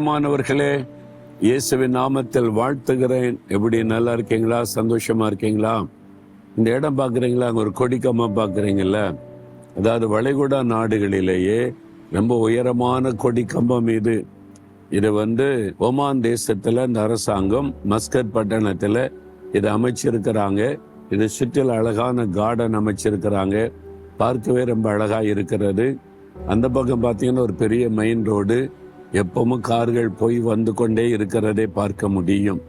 மாணவர்களே இயேசுவின் நாமத்தில் வாழ்த்துகிறேன். எப்படி நல்லா இருக்கீங்களா? சந்தோஷமா இருக்கீங்களா? இந்த இடம் பார்க்குறீங்களா? அங்கே ஒரு கொடிக்கம்மா பார்க்குறீங்கல்ல? அதாவது வளைகுடா நாடுகளிலேயே ரொம்ப உயரமான கொடி கம்பம் இது. இது வந்து ஒமான் தேசத்தில் இந்த அரசாங்கம் மஸ்கட் பட்டணத்தில் இதை அமைச்சிருக்கிறாங்க. இது சுற்றில அழகான கார்டன் அமைச்சிருக்கிறாங்க. பார்க்கவே ரொம்ப அழகாக இருக்கிறது. அந்த பக்கம் பார்த்தீங்கன்னா ஒரு பெரிய மெயின் ரோடு எப்பவும் கார்கள் போய் வந்து கொண்டே இருக்கிறதை பார்க்க முடியும்.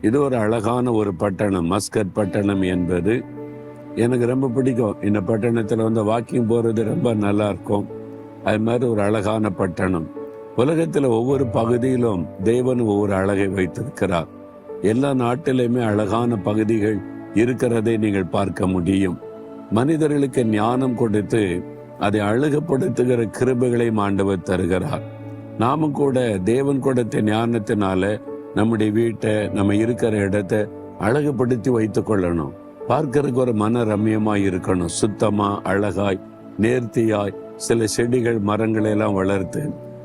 இது ஒரு அழகான ஒரு பட்டணம். மஸ்கட் பட்டணம் என்பது எனக்கு ரொம்ப பிடிக்கும். இந்த பட்டணத்தில் வந்து வாக்கிங் போகிறது ரொம்ப நல்லா இருக்கும். அது மாதிரி ஒரு அழகான பட்டணம். உலகத்தில் ஒவ்வொரு பகுதியிலும் தேவன் ஒவ்வொரு அழகை வைத்திருக்கிறார். எல்லா நாட்டிலையுமே அழகான பகுதிகள் இருக்கிறதை நீங்கள் பார்க்க முடியும். மனிதர்களுக்கு ஞானம் கொடுத்து அதை அழகுபடுத்துகிற கிருபைகளை ஆண்டவர் தருகிறார். நாமும் கூட தேவன் கொடுத்த ஞானத்தினால நம்முடைய வீட்டை நம்ம இருக்கிற இடத்த அழகுபடுத்தி வைத்து கொள்ளணும். பார்க்கறதுக்கு ஒரு மன ரம்யமாய் இருக்கணும். சுத்தமா அழகாய் நேர்த்தியாய் சில செடிகள் மரங்களை எல்லாம் வளர்த்து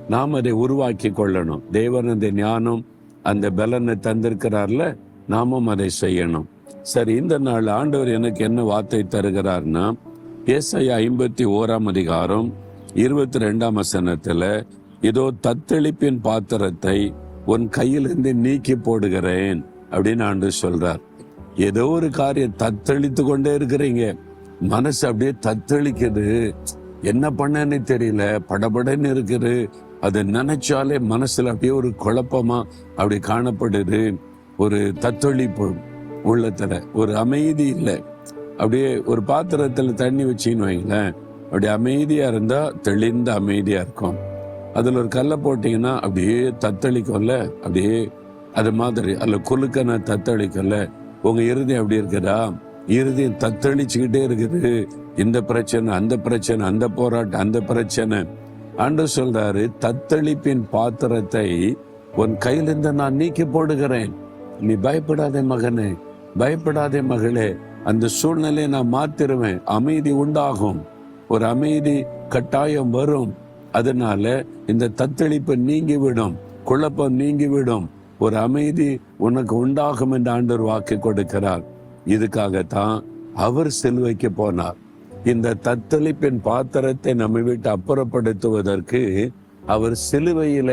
நாம் அதை உருவாக்கி கொள்ளணும். தேவன் அந்த ஞானம் அந்த பலனை தந்திருக்கிறார்ல நாமும் அதை செய்யணும். சரி இந்த நாள் ஆண்டவர் எனக்கு என்ன வார்த்தை தருகிறார்னா ஏசையா ஐம்பத்தி ஓராம் அதிகாரம் இருபத்தி ரெண்டாம் வசனத்துல இதோ தத்தளிப்பின் பாத்திரத்தை உன் கையிலிருந்து நீக்கி போடுகிறேன் அப்படின்னு ஆண்டு சொல்றார். ஏதோ ஒரு காரியம் தத்தளித்து கொண்டே இருக்கிறீங்க. மனசு அப்படியே தத்தளிக்குது. என்ன பண்ணன்னு தெரியல. படபடன்னு இருக்குது. அதை நினைச்சாலே மனசுல அப்படியே ஒரு குழப்பமா அப்படி காணப்படுது. ஒரு தத்தளிப்பு உள்ளத்துல. ஒரு அமைதி இல்லை. அப்படியே ஒரு பாத்திரத்துல தண்ணி வச்சின்னு வைங்களேன். அப்படி அமைதியா இருந்தா தெளிந்த அமைதியா இருக்கும். அதில் ஒரு கல்லை போட்டிங்கன்னா அப்படியே தத்தளிக்கும்ல? அப்படியே அது மாதிரி அதில் குலுக்கனை தத்தளிக்கும்ல? உங்கள் இறுதி அப்படி இருக்குதா? இறுதி தத்தளிச்சுக்கிட்டே இருக்குது. இந்த பிரச்சனை அந்த பிரச்சனை அந்த போராட்டம் அந்த பிரச்சனை. ஆண்டு சொல்றாரு தத்தளிப்பின் பாத்திரத்தை உன் கையிலிருந்து நான் நீக்கி போடுகிறேன். நீ பயப்படாதே மகனே பயப்படாதே மகளே. அந்த சூழ்நிலையை நான் மாத்திருவேன். அமைதி உண்டாகும். ஒரு அமைதி கட்டாயம் வரும். அதனால இந்த தத்தளிப்பு நீங்கிவிடும் குழப்பம் நீங்கிவிடும் ஒரு அமைதி உனக்கு உண்டாகும் என்று ஆண்டவர் வாக்கு கொடுக்கிறார். இதுக்காகத்தான் அவர் சிலுவைக்கு போனார். இந்த தத்தளிப்பின் பாத்திரத்தை நம்ம விட்டு அப்புறப்படுத்துவதற்கு அவர் சிலுவையில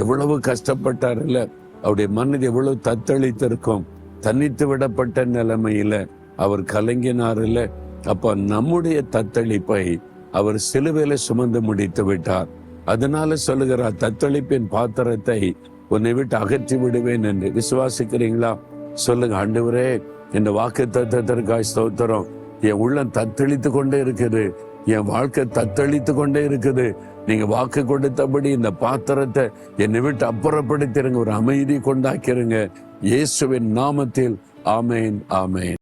எவ்வளவு கஷ்டப்பட்டார் இல்ல அவருடைய மனது எவ்வளவு தத்தளித்திருக்கும் தனித்து விடப்பட்ட நிலைமையில அவர் கலங்கினார் இல்ல அப்ப நம்முடைய தத்தளிப்பை அவர் சிலுவையில சுமந்து முடித்து விட்டார். அதனால சொல்லுகிறார் தத்தளிப்பின் பாத்திரத்தை உன்னை விட்டு அகற்றி விடுவேன் என்று. விசுவாசிக்கிறீங்களா? சொல்லுங்க ஆண்டவரே இந்த வாக்கு தத்துவத்திற்காய் ஸ்தோத்திரம். என் உள்ளம் தத்தளித்து கொண்டே இருக்குது. என் வாழ்க்கை தத்தளித்து கொண்டே இருக்குது. நீங்க வாக்கு கொடுத்தபடி இந்த பாத்திரத்தை என்னை விட்டு அப்புறப்படுத்திருங்க. ஒரு அமைதி கொண்டாக்கிருங்க. இயேசுவின் நாமத்தில். ஆமேன் ஆமேன்.